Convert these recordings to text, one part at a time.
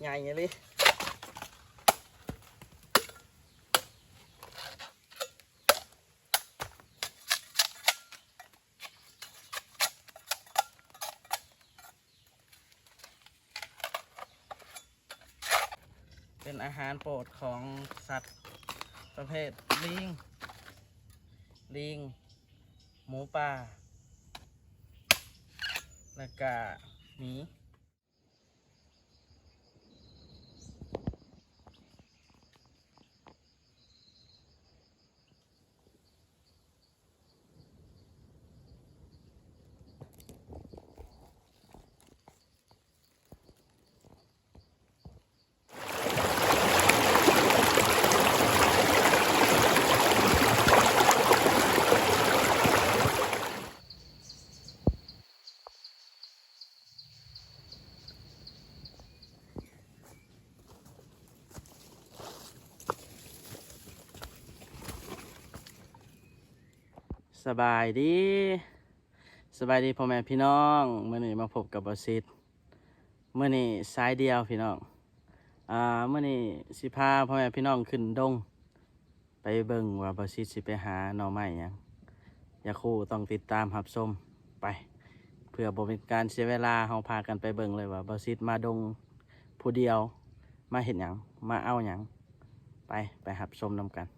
ใหญ่เลยเป็นอาหารโปรดของสัตว์ประเภทลิง ลิง หมูป่าแล้วก็หมี สบายดีสบายดีพ่อแม่พี่น้องเมื่อนี้มาพบกับบอสิตเมื่อนี้สายเดียวพี่น้องอ่าเมื่อนี้สิพาพ่อแม่พี่น้องขึ้นดง ไปเบิ่งว่าบอสิตสิไปหาหน่อไม้หยังอย่าคู่ต้องติดตามหับชมไปเพื่อบ่เป็นการเสียเวลาเฮาพากันไปเบิ่งเลยว่าบอสิตมาดงผู้เดียวมาเห็นหยังมาเอาหยังไปไปหับชมนำกัน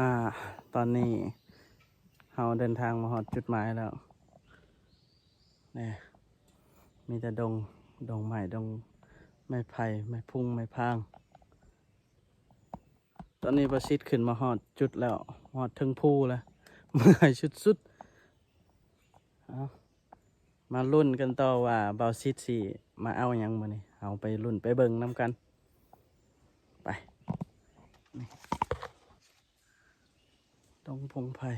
อ่า ตอนนี้เราเดินทางมาหอดจุดหมายแล้วเนี่ยมีแต่ดง ดงใหม่ดงไม้ไผ่ไม้พุ่งไม้พาง ตอนนี้ประสิทธิ์ขึ้นมาหอดจุดแล้วหอดถึงภูแล้วเมื่อยชุดสุดมารุ่นกันต่อว่าเบาซิดสิมาเอายังมานี่เอาไปรุ่นไปเบิงน้ำกัน ไป ตรงพงไผ่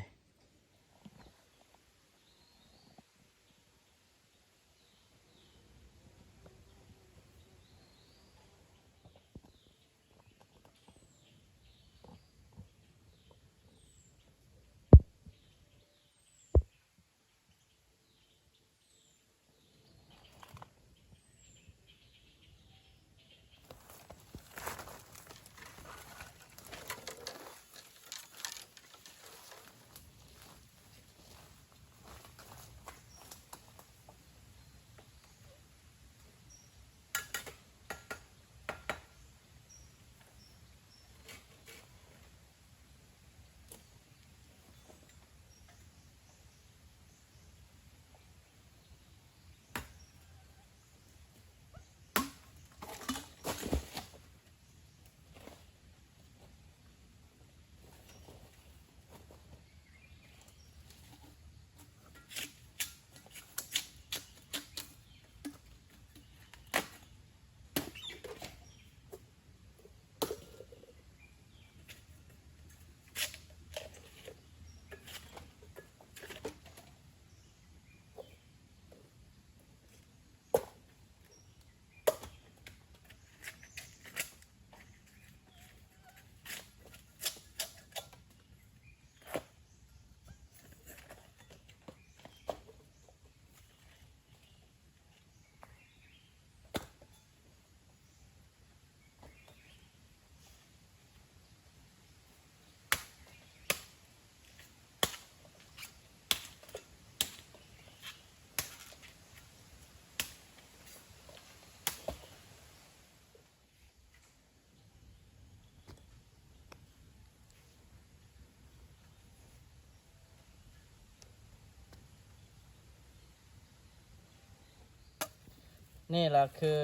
นี่แหละคือ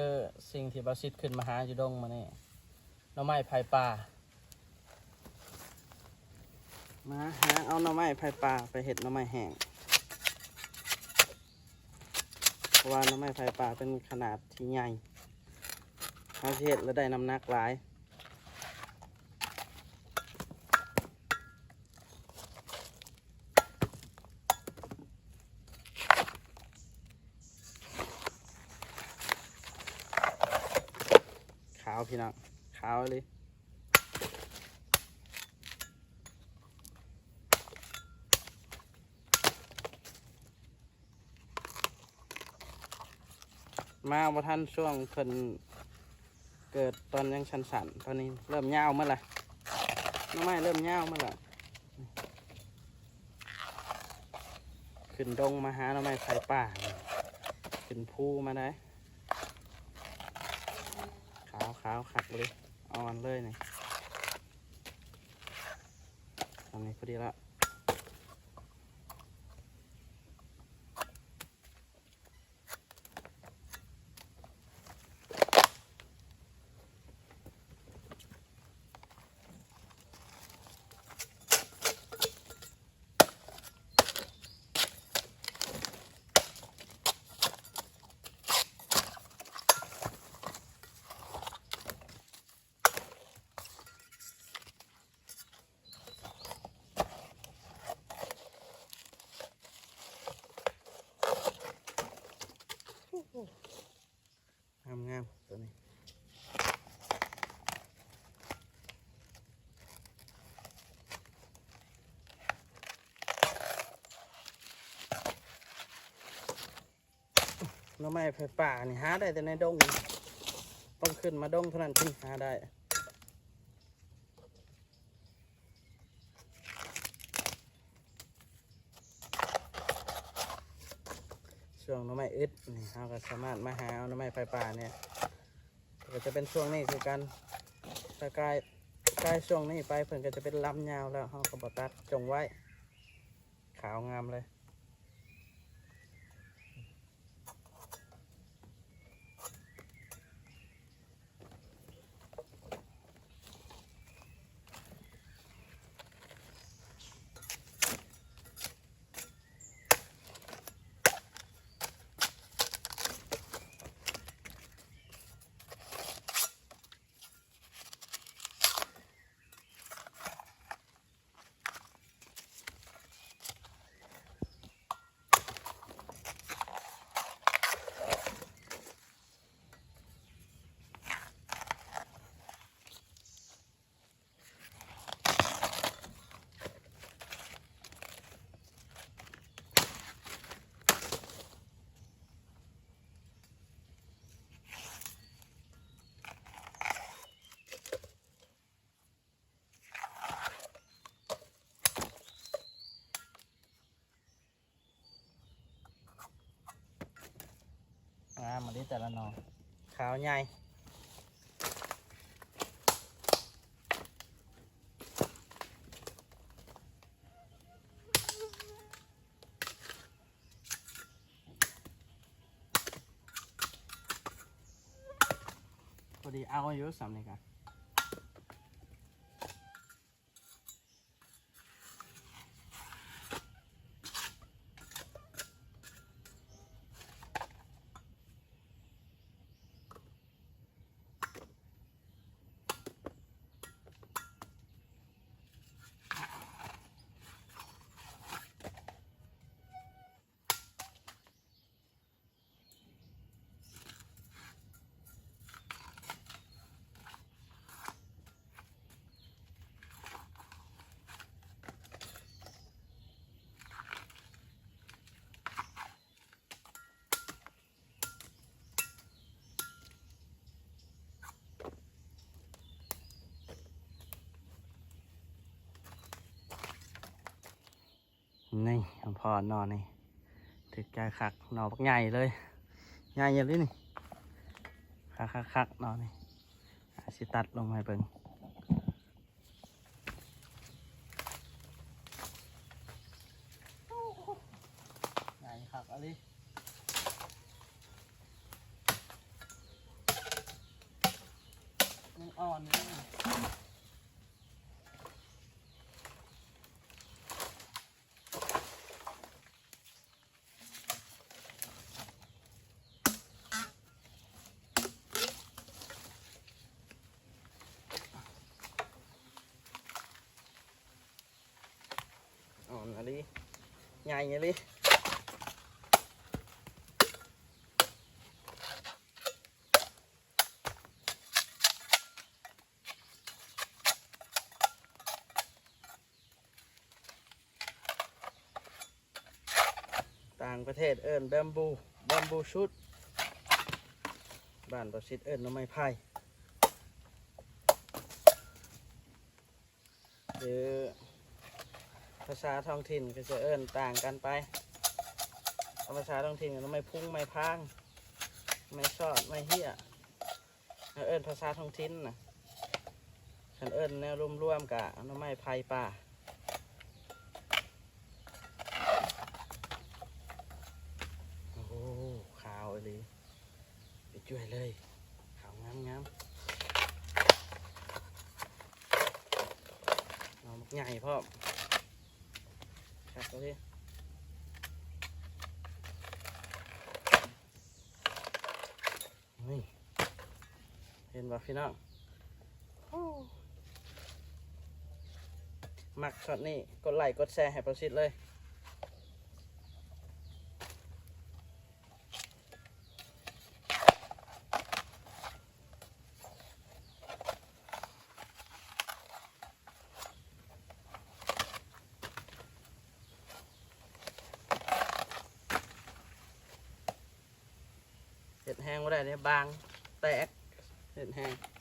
สิ่งที่เบาซิดขึ้นมาหาอยู่ดงมานี่หน่อไม้ไผ่ป่า มาหาเอาหน่อไม้ไผ่ป่าไปเห็ดหน่อไม้แห้งเพราะว่าหน้ำไม้ไผ่ป่าเป็นขนาดที่ใหญ่เขาเห็ดแล้วได้น้ำหนักหลาย พี่น้องขาวเลยมาว่าท่านช่วงเพิ่นเกิดตอนยังชันสันตอนนี้เริ่มยาเมื่อไหร่น้องไม้เริ่มยาเมื่อไหร่ขึ้นดงมาหาน้องไม้ไผ่ป่า ขึ้นภูมาได้ ขาขาวขัดเลย เอ่อนเลยนี่ทำนี้พอดีละ น้องไม้ไผ่ป่านี่หาได้แต่ในดง ต้องขึ้นมาดงเท่านั้นถึงหาได้ช่วงน้ำไม้อึดนี่เราก็สามารถมาหาเอาน้ำไม้ไฟป่าเนี่ยก็จะเป็นช่วงนี้คือกันถ้าใกล้ใกล้ช่วงนี้ไปเพิ่นก็จะเป็นลำยาวแล้วเราก็บตัดจงไว้ ขาวงามเลย งามมาดิแต่ละนอขาวใหญ่พอดีเอาอยู่สามเลยกัน นี่พอนอนนี่ถึกใจคักนอบักใหญ่เลยใหญ่อยังเลยนี่คักคักคักนอนนี่สิตัดลงมาเบิ่งใหญ่คักอะไรยังอ่อนอยู่ นี่ใหญ่เลยต่างประเทศเอิญแบมบูแบมบูชุด บ้านประสิทธิ์เอิญน้ำไม้ไผ่หรือ ภาษาท้องถิ่นก็จะเอิญต่างกันไปภาษาท้องถิ่นก็ไม่พุ่งไม่พาง ไม่ชอดไม่เหี้ยเอาเอิญภาษาท้องถิ่นนะฉันเอิญแนวรวมๆกับน้ำไม้ไผ่ป่าโอ้โหขาวเลยไปช่วยเลยขาวงามงามเอามักใหญ่พ่อ ครับตัวที่นี่เห็นบ่พี่น้องโอ้มักช็อตนี้กดไลค์กดแชร์ให้ประสิทธิ์เลย เห็ดแห้งก็ได้เนี่ย บาง แตกเห็นแห้ง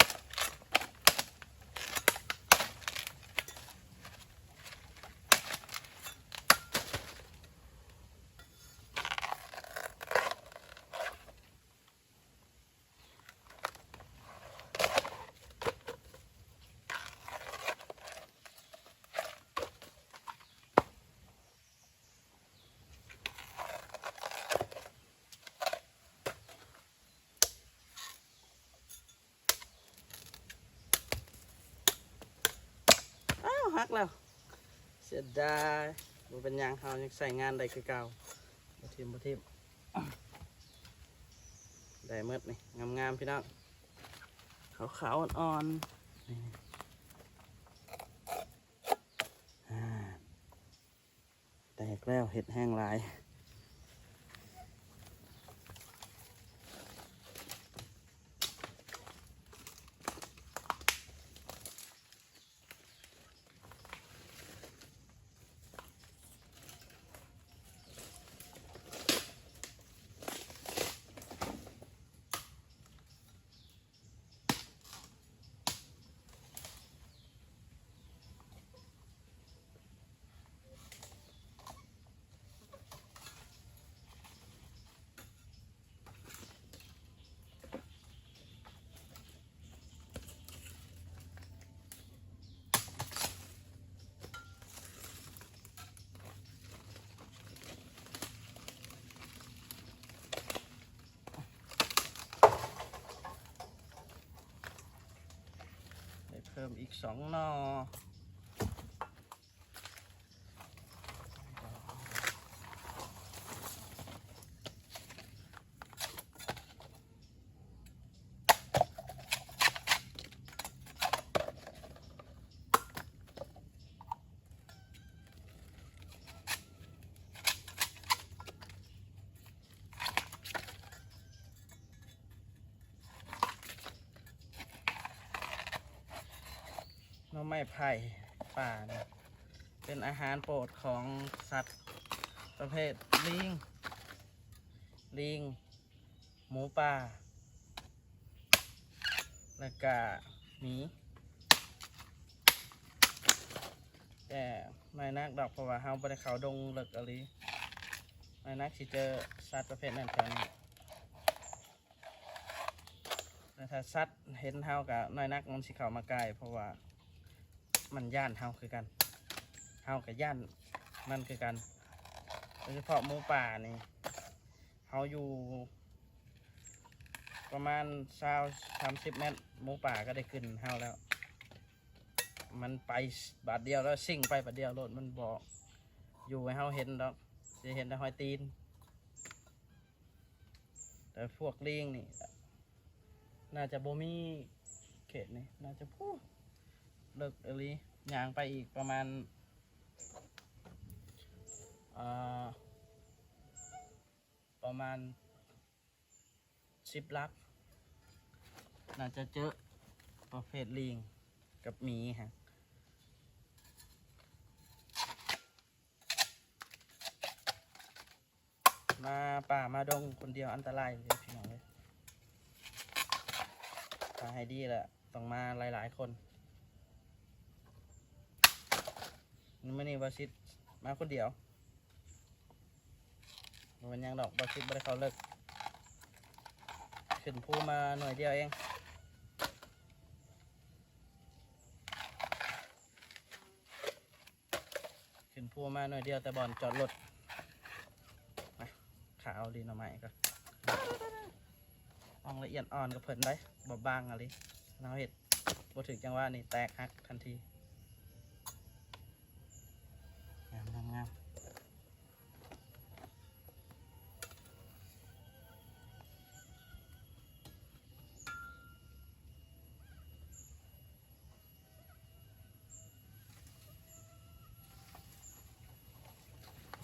หักแล้ว เสียดายมันเป็นหยังเขายังใส่งานได้คือเก่าบ่ทิมบ่ทิมได้เมดนี่งามๆพี่น้องขาวๆอ่อนๆนี่อ่าแตกแล้วเห็ดแห้งลาย มอีกสองนอ ม้ไผ่ป่าเนี่ยเป็นอาหารโปรดของสัตว์ประเภทลิง ลิง หมูป่า แล้วก็หมีแต่ไม่นักดอกเพราะว่าเฮาได้เขาดงเลิกอะไรไม่นักสิเจอสัตว์ประเภทนั้นแถวนี้แต่ถ้าสัตว์เห็นเฮากับน้อยนักมันสิเข้ามาใกล้เพราะว่า มันย่านเฮาคือกันเฮากับย่านมันคือกันโดยเฉพาะหมูป่านี่เฮาอยู่ ประมาณสาวสามสิบเมตรหมูป่าก็ได้ขึ้นเฮาแล้ว มันไปบาทเดียวแล้วสิ่งไปบาทเดียวรถมันบอกอยู่ให้เฮาเห็นดอกจะเห็นแต่หอยตีน แต่พวกลิงนี่ น่าจะบ่มีเขตนี่ น่าจะพู เลิกเอลีย่างไปอีกประมาณาประมาณสิบลัก น่าจะเจอประเภทลิงกับหมีฮะมาป่ามาดงคนเดียวอันตรายเลยพี่น้องเลยถ้าให้ดีแหละต้องมาหลาย ๆ คน ไม่นี่บาชิตมาคนเดียววันยังดอกบาชิตบริเขาเลิกขึ้นภูมาหน่วยเดียวเองขึ้นภูมาหน่อยเดียวแต่บอลจอดรถมาขาวดีหน่อไม้ก็อ่องละเอียดอ่อนกับเพิ่นได้บอบบางอะไรเราเห็ดพอถึงจังหวะนี่แตกหักทันทีงามงามงาม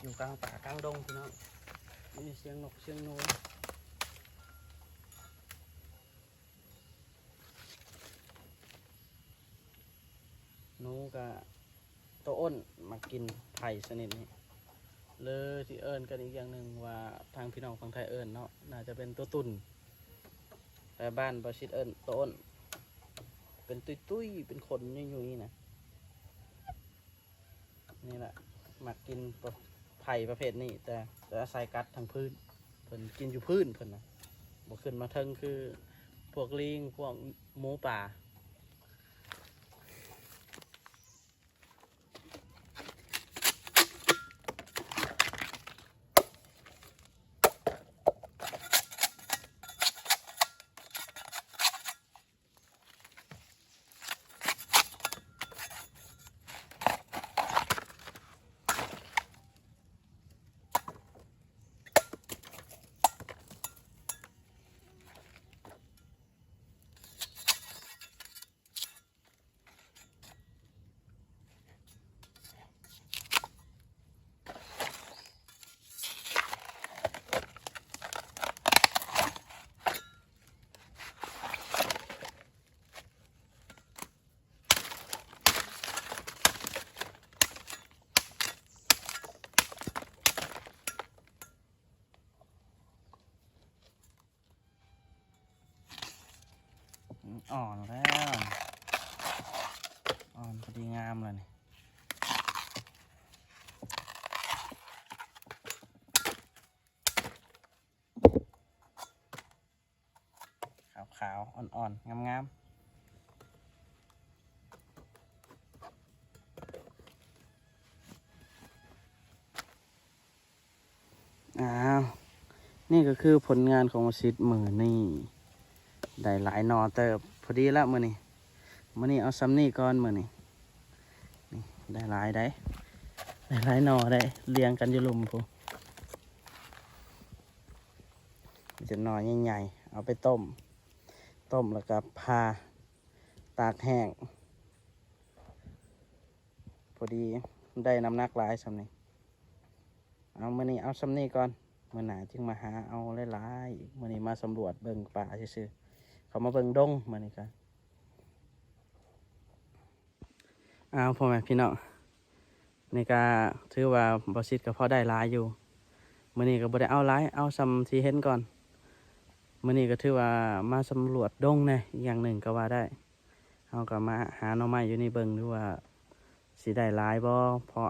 อยู่กลากลางดงพี่น้องมีเสียงนกเสียงนูนูกับตัวอ้นมากินไผ่สนิทนี่เลยที่เอิญกันอีกอย่างหนึ่งว่าทางพี่น้องฝั่งไทยเอิญเนาะน่าจะเป็นตัวตุ่นแต่บ้านบาชิดเอิญตัวอ้น เป็นตุ้ยตุยเป็นขนยุ่ยๆนะนี่แหละมากินประ ไผ่ประเภทนี้แต่แต่อาศัยกัดทางพื้นเพิ่นกินอยู่พื้นเพิ่นนะบ่ขึ้นมาเทิงคือพวกลิงพวกหมูป่า อ่อนแล้ว อ่อนพอดีงามเลยนี่ขาวๆ อ่อนๆ งามๆอ้าวนี่ก็คือผลงานของชิดมือนี่ได้หลายหนอเติบพอดีละมือนี่มือนี่เอาซ้ำนี่ก่อนมือนี่นี่ได้หลายได้ได้หลายหนอได้เรียงกันอยู่ลุมพูจะหนอใหญ่ๆเอาไปต้ม ต้มแล้วก็พาตากแห้ง พอดีได้น้ำหนักหลายซ้ำนี่เอามือนี่เอาซ้ำนี่ก่อนเมื่อหนาจึงมาหาเอาหลายๆอีกมือนี่มาสำรวจเบิ่งป่าซื่อๆเขามาเบิ่งดงมานี่กันเอาพ่อแม่พี่น้องนี่ก็ถือว่าบอสิตก็พอได้หลายอยู่มื้อนี้ก็บ่ได้เอาหลายเอาซ้ำที่เห็นก่อน มื้อนี้ก็ถือว่ามาสำรวจดงแน่อีกอย่างหนึ่งก็ว่าได้เฮาก็มาหาหน่อไม้อยู่นี่เบิ่งดูว่าสิได้หลายบ่เพราะ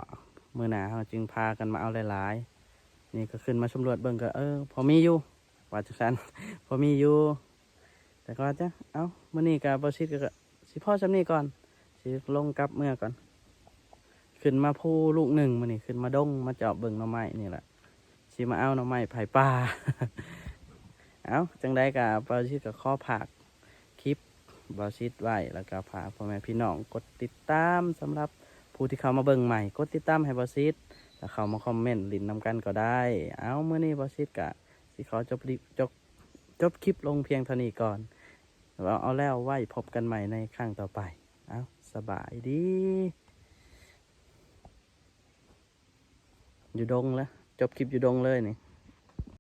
มือหนาเฮาจึงพากันมาเอาหลายๆนี่ก็ขึ้นมาสำรวจเบิ่งก็เออพอมีอยู่ว่าจังสันพอมีอยู่แต่ก็จะเอามื่อนี้กับบอสิตก็สิพ่อจำนี่ก่อนสิลงกลับเมื่อก่อน ขึ้นมาพูลูกหนึ่งมื่อนี้ขึ้นมาดงมาเจาะเบิ่งหน่อไม้นี่แหละสิมาเอาหน่อไม้ไผ่ป่า เอาจังได้กับบอสิตกับข้อผักคลิปบอสิตไว้แล้วก็พาพ่อแม่พี่น้องกดติดตามสำหรับผู้ที่เข้ามาเบิ่งใหม่ กดติดตามให้บอสิตถ้าเข้ามาคอมเมนต์ลินนำกันก็ได้ เอาเมื่อนี้บอสิตกะสิขอจบลิจบจบคลิปลงเพียงเท่านี้ก่อนเราเอาแล้วไว้พบกันใหม่ในครั้งต่อไป เอาสบายดี อยู่ดงแล้วจบคลิปอยู่ดงเลยนี่